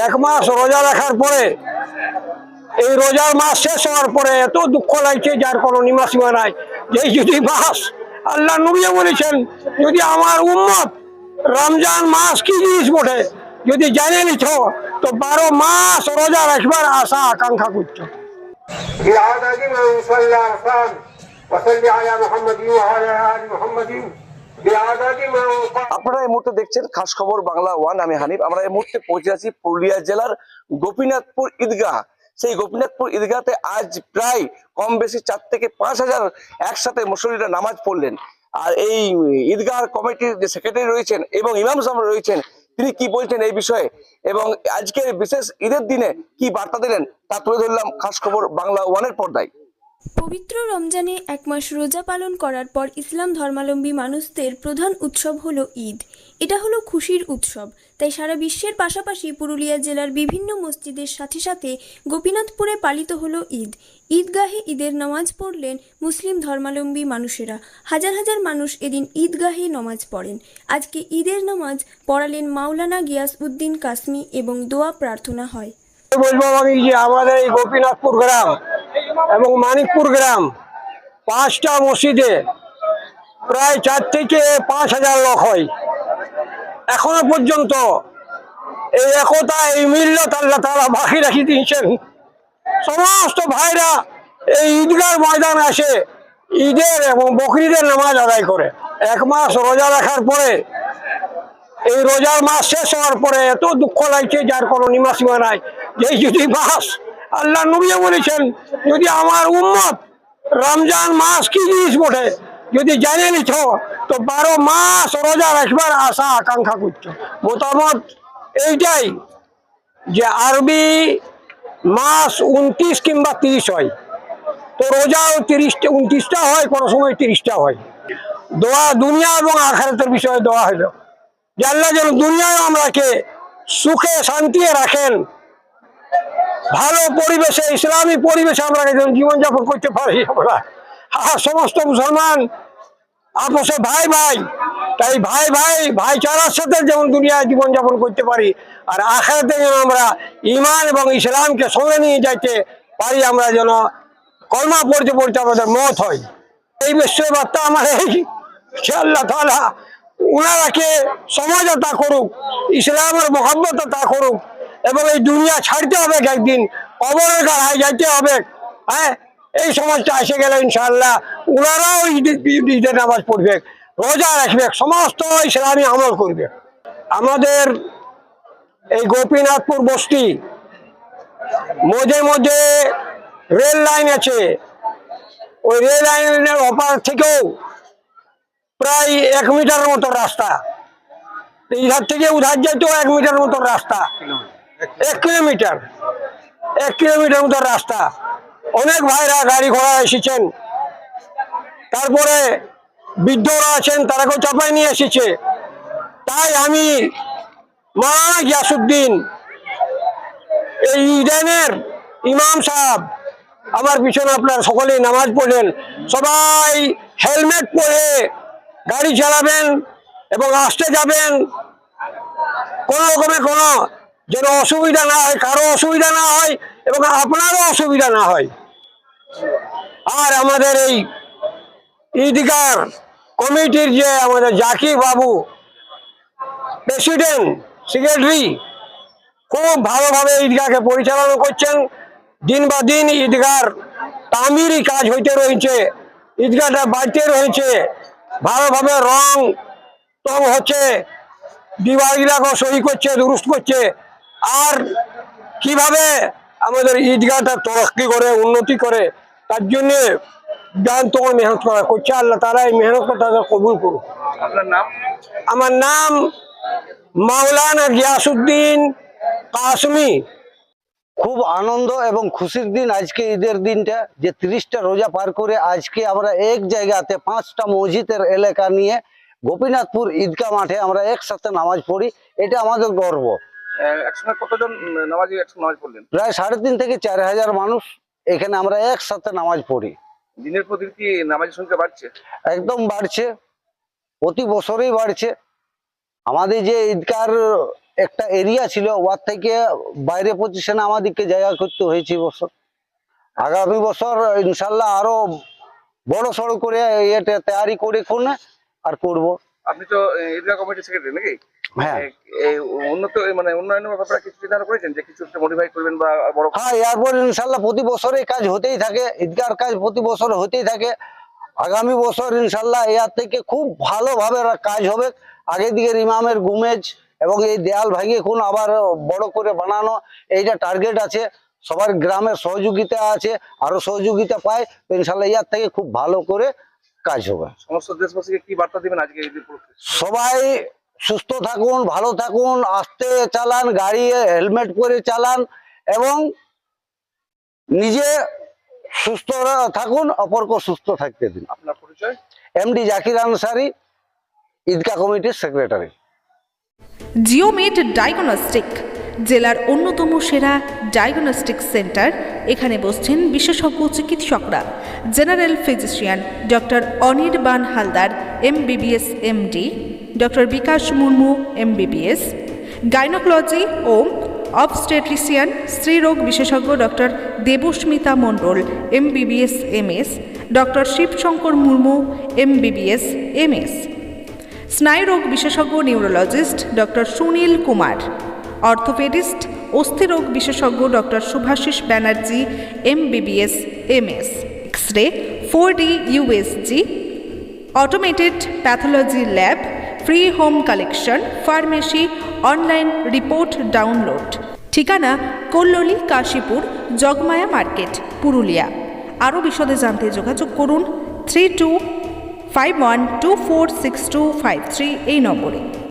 এক মাস রোজা রাখার পরে এই রোজার মাস শেষ হওয়ার পরে এত দুঃখ লাগছে যার কোনো নিমাসীমা নাই যে এই যদি মাস আল্লাহ নবীও বলেছেন যদি আমার উম্মত রমজান মাস কি জিনিস বটে যদি জানে নিছ তো বারো মাস রোজা রাখবার আশা আকাঙ্ক্ষা করছো بعدد من صلى صام وصل على محمد وعلى ال محمد بعدد من قام আপনারা এই মুহূর্তে দেখছেন খাস খবর বাংলা ওয়ান, আমি হানিফ। আমরা এই মুহূর্তে পৌঁছে আছি পুরুলিয়া জেলার গোপীনাথপুর ঈদগাহ। সেই গোপীনাথপুর ঈদগাহতে আজ প্রায় কম বেশি চার থেকে পাঁচ হাজার একসাথে মুসল্লিরা নামাজ পড়লেন। আর এই ঈদগাহ কমিটির যে সেক্রেটারি রয়েছেন এবং ইমাম সাহেব রয়েছেন, তিনি কি বলছেন এই বিষয়ে এবং আজকের বিশেষ ঈদের দিনে কি বার্তা দিলেন তা তুলে ধরলাম খাস খবর বাংলা ওয়ানের পর্দায়। পবিত্র রমজানে এক মাস রোজা পালন করার পর ইসলাম ধর্মাবলম্বী মানুষদের প্রধান উৎসব হলো ঈদ। এটা হলো খুশির উৎসব। তাই সারা বিশ্বের পাশাপাশি পুরুলিয়া জেলার বিভিন্ন মসজিদের সাথে সাথে গোপীনাথপুরে পালিত হলো ঈদ। ঈদগাহে ঈদের নামাজ পড়লেন মুসলিম ধর্মাবলম্বী মানুষেরা। হাজার হাজার মানুষ এদিন ঈদগাহে নামাজ পড়েন। আজকে ঈদের নামাজ পড়ালেন মাওলানা গিয়াস উদ্দিন কাসমি এবং দোয়া প্রার্থনা হয়। আমাদের গোপীনাথপুর গ্রাম এবং মানিকপুর গ্রাম পাঁচটা মসজিদে প্রায় চার থেকে পাঁচ হাজার লোক হয়। এখনও পর্যন্ত এই একতা, এই মিল্লত আল্লাহ তারা বাকি রাখি দিয়েছেন। সমস্ত ভাইরা এই ঈদগার ময়দান আসে, ঈদের এবং বকরিদের নামাজ আদায় করে। এক মাস রোজা রাখার পরে, এই রোজার মাস শেষ হওয়ার পরে এত দুঃখ লাগছে, যার কোনো নিমাসীমা নাই। যে যদি মাস আল্লাহ নবীও বলেছেন, যদি আমার উম্মত রমজান মাস কি জিনিস বটে, যদি জানে নিছ তো বারো মাস রোজা রাখবার আশা, আকাঙ্ক্ষা করছ মতামত এইটাই যে আরবি মাস উনত্রিশ কিংবা তিরিশ হয়। তো রোজাও তিরিশটা, উনত্রিশটা হয়, কোনো সময় তিরিশটা হয়। দোয়া দুনিয়া এবং আখারাতের বিষয়ে দোয়া হলো। যে আল্লাহ যেন দুনিয়ায় আমরাকে সুখে শান্তিতে রাখেন ভালো পরিবেশে, ইসলামী পরিবেশে আমরা যেন জীবনযাপন করতে পারি আমরা। আর সমস্ত মুসলমান আপসে ভাই ভাই। তাই ভাই ভাই, ভাইচারার সাথে যেমন দুনিয়ায় জীবনযাপন করতে পারি, আর আখাতে যেন আমরা ইমান এবং ইসলামকে সঙ্গে নিয়ে যাইতে পারি, আমরা যেন কলমা পড়তে পড়তে আমাদের মত হয় এই বিশ্বের বার্তা আমার এই আল্লাহ তালা উনারাকে সমাজতা করুক, ইসলামের মহব্বত তা করুক এবং এই দুনিয়া ছাড়তে হবে একদিন। কবরের গাড়ায় যাইতে হবে। হ্যাঁ? এই সমাজটা এসে গেলে ইনশাল্লাহ উনারাও ঈদের নামাজ পড়বে। রোজা রাখবে। সমস্ত ইসলামী আমল করবে। আমাদের এই গোপীনাথপুর বস্তি মধ্যে মধ্যে রেল লাইন আছে। ওই রেল লাইনের অপার থেকেও প্রায় এক মিটার মতো রাস্তা। তো ইধার থেকে উধার যেতেও এক মিটার মতো রাস্তা। এক কিলোমিটার এক কিলোমিটার মতো রাস্তা। অনেক ভাইরা গাড়ি ঘোড়া এসেছেন। তারপরে বৃদ্ধরা আছেন তারাকেও চাপাই নিয়ে এসেছে। তাই আমি মাওলানা গিয়াসুদ্দিন এই ইডেনের ইমাম সাহেব, আমার পিছনে আপনার সকলেই নামাজ পড়লেন সবাই হেলমেট পরে গাড়ি চালাবেন এবং আসতে যাবেন। কোনো রকমের কোনো যেন অসুবিধা না হয়, কারও অসুবিধা না হয় এবং আপনারও অসুবিধা না হয়। আর আমাদের এই ঈদগার কমিটির যে আমাদের জাকির বাবু, প্রেসিডেন্ট, সেক্রেটারি, খুব ভালোভাবে ঈদগাহকে পরিচালনা করছেন। দিন বা দিন ঈদগার তামিরই কাজ হইতে রয়েছে ঈদগাহটা বাড়তে রয়েছে, ভালোভাবে রং টং হচ্ছে দিওয়ালিরাকেও সহি করছে, দুরুস্ত করছে। আর কীভাবে আমাদের ঈদগাহটা তরক্কি করে উন্নতি করে তার জন্যে গান তোমার মেহনত করা। করছে আল্লাহ তারা এই মেহনতটা তাদের কবুল করুক। আপনার নাম? আমার নাম মাওলানা গিয়াসুদ্দিন কাসমি। খুব আনন্দ এবং খুশির দিন আজকে ঈদের দিনটা যে তিরিশটা রোজা পার করে আজকে আমরা এক জায়গাতে পাঁচটা মসজিদের এলাকা নিয়ে গোপীনাথপুর ঈদগাহ মাঠে আমরা একসাথে নামাজ পড়ি। এটা আমাদের গর্ব। একসময় কতজন নামাজি নামাজ পড়লেন? প্রায় সাড়ে তিন থেকে চার হাজার মানুষ এখানে আমরা একসাথে নামাজ পড়ি। দিনের প্রতি কি নামাজের সংখ্যা বাড়ছে? একদম বাড়ছে। প্রতি বছরেই বাড়ছে। আমাদের যে ঈদগার একটা এরিয়া ছিল ওয়ার থেকে বাইরে পজিশনে আমাদেরকে জায়গা করতে হয়েছে বছর। আগামী বছর ইনশাল্লাহ আরও বড় সড়ো করে এটা তৈরি করে কোন আর করব। আপনি তো আহ, কমিটির সেক্রেটারি নাকি? হ্যাঁ। উন্নত মানে উন্নয়নের ব্যাপারে কিছু চিন্তা করেছেন? যে কিছু একটা মডিফাই করবেন বা বড় হ্যাঁ এরপর ইনশাল্লাহ প্রতি কাজ হতেই থাকে ঈদগার কাজ প্রতি বছর হতেই থাকে। আগামী বছর ইনশাল্লাহ এর থেকে খুব ভালোভাবে কাজ হবে। আগে দিকে ইমামের গুমেজ এবং এই দেয়াল ভাঙিয়ে কোন আবার বড় করে বানানো এইটা টার্গেট আছে। সবার গ্রামের সহযোগিতা আছে আরও সহযোগিতা পায়। তো ইনশাল্লাহ ইয়ার থেকে খুব ভালো করে কাজ হবে। সমস্ত দেশবাসীকে কি বার্তা দিবেন আজকে সবাই সুস্থ থাকুন ভালো থাকুন আস্তে চালান গাড়ি হেলমেট পরে চালান এবং নিজে সুস্থ থাকুন অপরকে সুস্থ থাকতে দিন। আপনার পরিচয়? এমডি জাকির আনসারি ঈদগাহ কমিটির সেক্রেটারি। জিওমেড ডায়াগনস্টিক। জেলার অন্যতম সেরা ডায়াগনস্টিক সেন্টার এখানে বসছেন বিশেষজ্ঞ চিকিৎসকরা। General physician doctor Anirban Haldar MBBS MD doctor Bikash Murmu MBBS gynaecology ও অবস্টেট্রিশিয়ান স্ত্রীরোগ বিশেষজ্ঞ doctor Debasmita Mondal MBBS MS doctor Shibshankar Murmu MBBS MS স্নায়ুরোগ বিশেষজ্ঞ neurologist doctor Sunil Kumar. Orthopedist অস্থিরোগ বিশেষজ্ঞ doctor Shubhashis Banerjee, MBBS, MS X ray four D USG automated pathology lab, free home collection, pharmacy, online report download. ঠিকানা Kalloli, Kashipur, Jagamaya market, Purulia. আরও বিশদে জানতে যোগাযোগ করুন, three two five one two four six two five three এই নম্বরে।